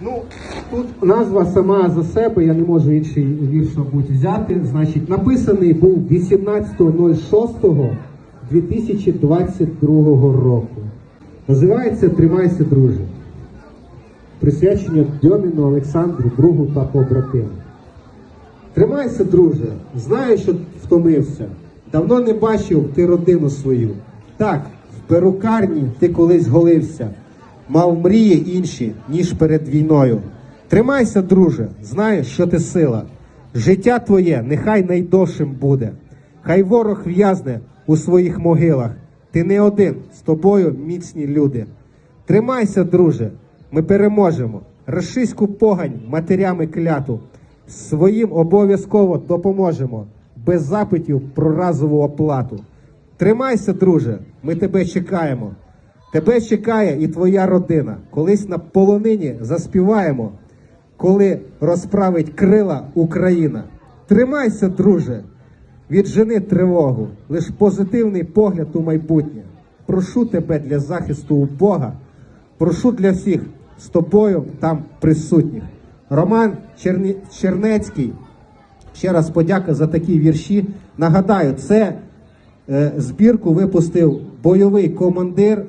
Ну, тут назва сама за себе, я не можу інший вірш, мабуть, взяти. Значить, написаний був 18.06.2022 року. Називається Тримайся, друже. Присвячення Дьоміну Олександру, другу та побратиму. Тримайся, друже, знаю, що втомився. Давно не бачив ти родину свою. Так, в перукарні ти колись голився, мав мрії інші, ніж перед війною. Тримайся, друже, знаєш, що ти сила. Життя твоє нехай найдовшим буде. Хай ворог в'язне у своїх могилах. Ти не один, з тобою міцні люди. Тримайся, друже, ми переможемо. Рашиську погань матерями кляту. Своїм обов'язково допоможемо. Без запитів про разову оплату. Тримайся, друже, ми тебе чекаємо. Тебе чекає і твоя родина. Колись на полонині заспіваємо, коли розправить крила Україна. Тримайся, друже, віджени тривогу, лиш позитивний погляд у майбутнє. Прошу тебе для захисту у Бога, прошу для всіх з тобою там присутніх. Роман Черні... Чернецький. Ще раз подяка за такі вірші. Нагадаю, це е, збірку випустив бойовий командир